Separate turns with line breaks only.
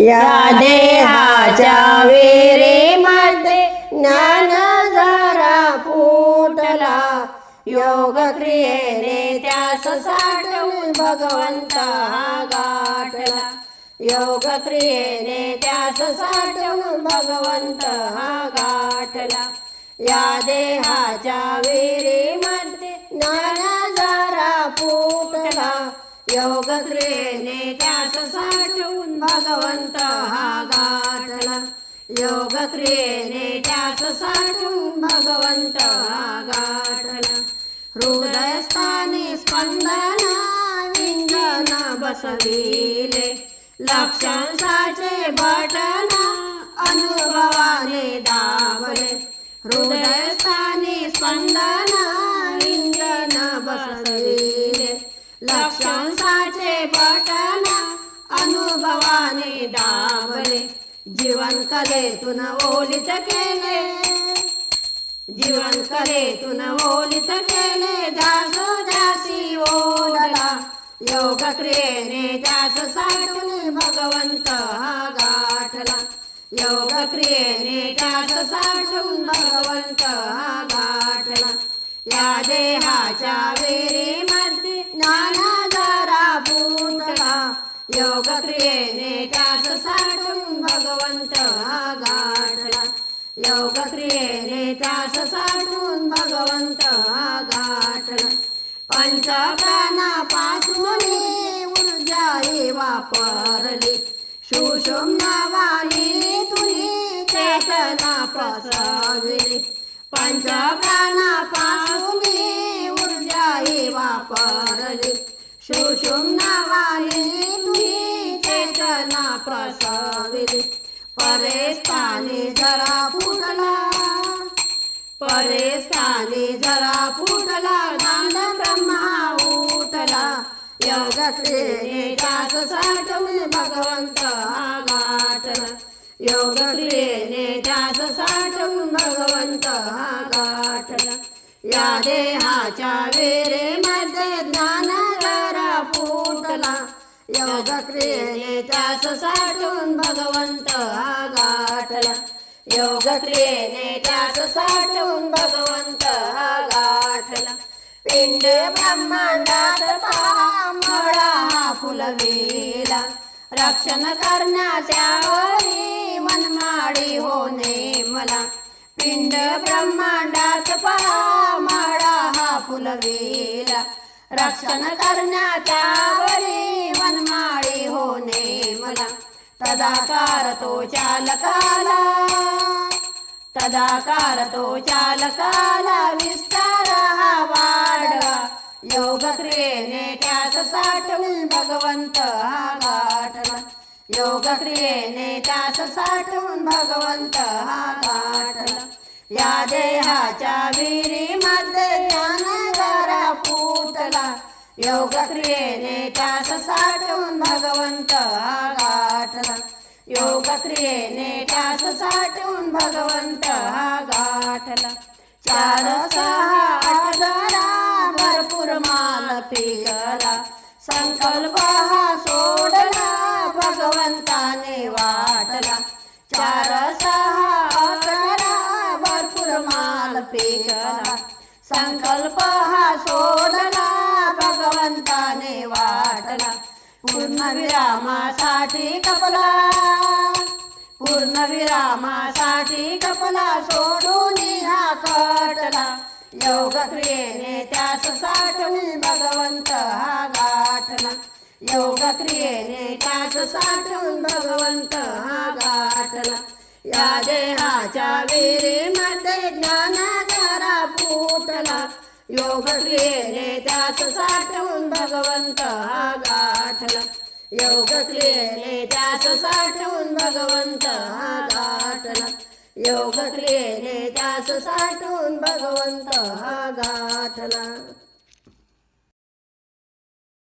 या देहाच्या विहिरीमध्ये ज्ञान जरा फुटला. योग क्रियेने त्यास साठवून भगवंत हा गाठला. योग क्रियेने त्यास साठवून भगवंत हा गाठला. या देहाच्या विहिरीमध्ये ज्ञान जरा फुटला. योग क्रियेने त्यास साठवून भगवंत हा गाठला योग क्रियेने त्यास साठवून भगवंत हा गाठला हृदयस्थानी स्पंदना विंजन बसविले. लक्षांसाचे बटना अनुभवाने दावले हृदयस्थानी स्पंदना लक्षांसाचे बटन अनुभवाने दाबले. जीवन कलेतून ओलित केले. जीवन कलेतून ओलित केले. दासो दासी ओढला योग क्रियेने दास साठून भगवंत गाठला. योग क्रियेने दास साठून भगवंत गाठला. या देहाच्या विहिरीमध्ये नाना जरा योग क्रियेने त्यास साठून भगवंत गाठला योग क्रियेने त्यास साठून भगवंत हा गाठला पंचप्राणापासून ऊर्जाही वापरली. सुषुम नावानी तुही चेतना पसरविली. पंचप्राणापासून ऊर्जाही वापरली. सुषुम नावानी तुही चेतना पसरविली परेस्थानी जरा फुटला. परेस्थानी जरा फुटला दान ब्रह्मा उठला. योग क्रियेने त्यास साठवून भगवंत हा गाठला योग क्रियेने त्यास साठवून भगवंत हा या देहाच्या विहिरीमध्ये ज्ञान योग क्रियेने त्यास साठून भगवंत आगाटला गाठला योग क्रियेने त्यास साठून भगवंत आगाठला. गाठला पिंड ब्रह्मांडात पाळा मळा हा फुलवेला. रक्षण करण्याच्या वरी मनमाडी होणे मला. पिंड ब्रह्मांडात पाळा हा फुलवेला. रक्षण करण्याच्या वरी तदाकार तो चालकाला. तदाकार तो चालकाला विस्तार हा वाढवा. योग क्रियेने त्यास साठवून भगवंत हा गाठला योग क्रियेने त्यास साठवून भगवंत हा गाठला या देहाच्या विहिरीमध्ये ज्ञान योगक्रियेने त्यास साठवून भगवंत गाठला योगक्रियेने त्यास साठवून भगवंत गाठला चार सहा आठ भरपूर माल पिकला. संकल्प हा सोडला भगवंताने वाटला. चार सहा अकरा भरपूर माल पिकला. संकल्प हा सोडला भगवंताने वाटला. पूर्णविरामासाठी कपला. पूर्णविरामासाठी कपला सोडून हा कटला योग क्रियेने त्यास साठवी भगवंत हा गाठला. योग क्रियेने त्यास साठवून भगवंत हा गाठला. या देहाच्या विहिरीमध्ये ज्ञान जरा फुटला योग क्रियेने त्यास साठवून भगवंत हा गाठला. योग क्रियेने त्यास साठवून भगवंत हा गाठला. योग क्रियेने त्यास साठवून भगवंत हा गाठला.